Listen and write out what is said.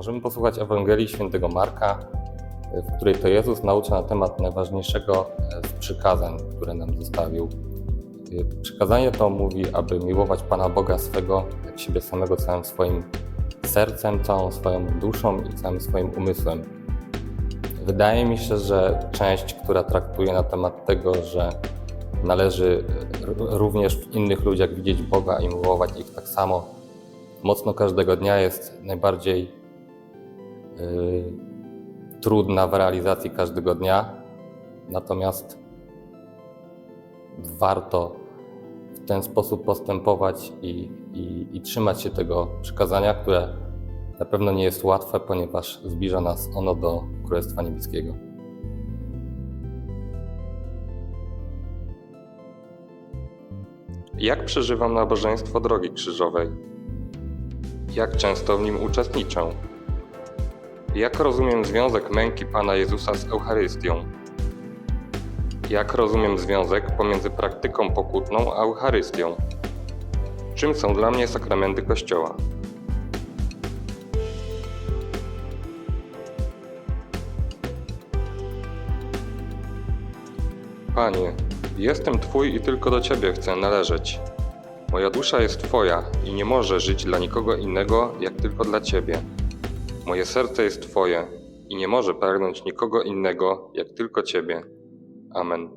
Możemy posłuchać Ewangelii Świętego Marka, w której to Jezus naucza na temat najważniejszego e, z przykazań, które nam zostawił. E, Przykazanie to mówi, aby miłować Pana Boga swego jak siebie samego całym swoim sercem, całą swoją duszą i całym swoim umysłem. Wydaje mi się, że część, która traktuje na temat tego, że należy r- również w innych ludziach widzieć Boga i miłować ich tak samo mocno każdego dnia, jest najbardziej trudna w realizacji każdego dnia. Natomiast warto w ten sposób postępować i, i, i trzymać się tego przykazania, które na pewno nie jest łatwe, ponieważ zbliża nas ono do Królestwa Niebieskiego. Jak przeżywam nabożeństwo drogi krzyżowej? Jak często w nim uczestniczę? Jak rozumiem związek męki Pana Jezusa z Eucharystią? Jak rozumiem związek pomiędzy praktyką pokutną a Eucharystią? Czym są dla mnie sakramenty Kościoła? Panie, jestem Twój i tylko do Ciebie chcę należeć. Moja dusza jest Twoja i nie może żyć dla nikogo innego, jak tylko dla Ciebie. Moje serce jest Twoje i nie może pragnąć nikogo innego, jak tylko Ciebie. Amen.